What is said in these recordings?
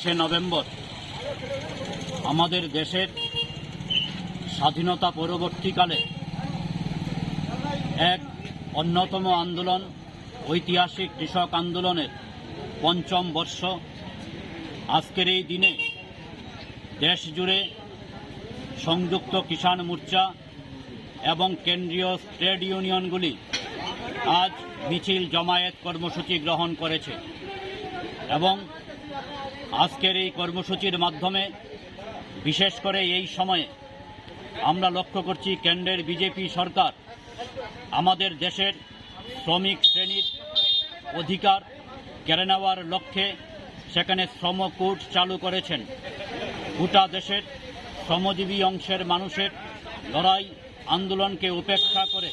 সে November আমাদের দেশের স্বাধীনতা পরবর্তীকালে এক অন্যতম আন্দোলন, ঐতিহাসিক কৃষক আন্দোলনের পঞ্চম বর্ষ। আজকের এই দিনে দেশ জুড়ে সংযুক্ত কিষাণ মোর্চা এবং কেন্দ্রীয় ট্রেড ইউনিয়নগুলি আজ মিছিল, জমায়েত কর্মসূচি গ্রহণ করেছে এবং আজকের এই কর্মসূচির মাধ্যমে, বিশেষ করে এই সময়ে, আমরা লক্ষ্য করছি কেন্দ্রের বিজেপি সরকার, আমাদের দেশের শ্রমিক শ্রেণির অধিকার কেড়ে নেওয়ার লক্ষ্যে সেখানে শ্রমকূট চালু করেছেন। গোটা দেশের শ্রমজীবী অংশের মানুষের লড়াই, আন্দোলনকে উপেক্ষা করে,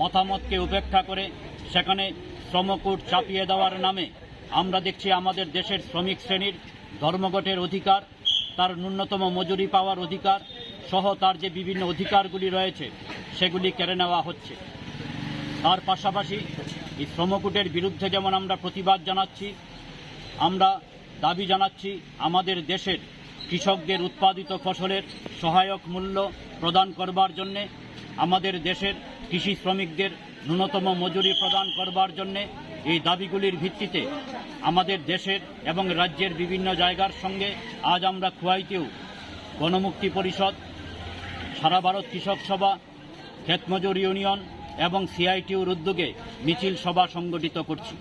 মতামতকে উপেক্ষা করে সেখানে শ্রমকূট চাপিয়ে দেওয়ার নামে আমরা দেখছি আমাদের দেশের শ্রমিক শ্রেণির ধর্মঘটের অধিকার, তার ন্যূনতম মজুরি পাওয়ার অধিকার সহ তার যে বিভিন্ন অধিকারগুলি রয়েছে, সেগুলি কেড়ে নেওয়া হচ্ছে। তার পাশাপাশি এই শ্রমকূটের বিরুদ্ধে যেমন আমরা প্রতিবাদ জানাচ্ছি, আমরা দাবি জানাচ্ছি, আমাদের দেশের কৃষকদের উৎপাদিত ফসলের সহায়ক মূল্য প্রদান করবার জন্যে আমাদের দেশের কৃষি শ্রমিকদের ন্যূনতম মজুরি প্রদান করবার জন্যে এই দাবিগুলির ভিত্তিতে আমাদের দেশের এবং রাজ্যের বিভিন্ন জায়গার সঙ্গে আজ আমরা খুয়াইতেও গণমুক্তি পরিষদ, সারা ভারত কৃষক সভা, ক্ষেতমজুর ইউনিয়ন এবং সিআইটিউর উদ্যোগে মিছিল সভা সংগঠিত করছি।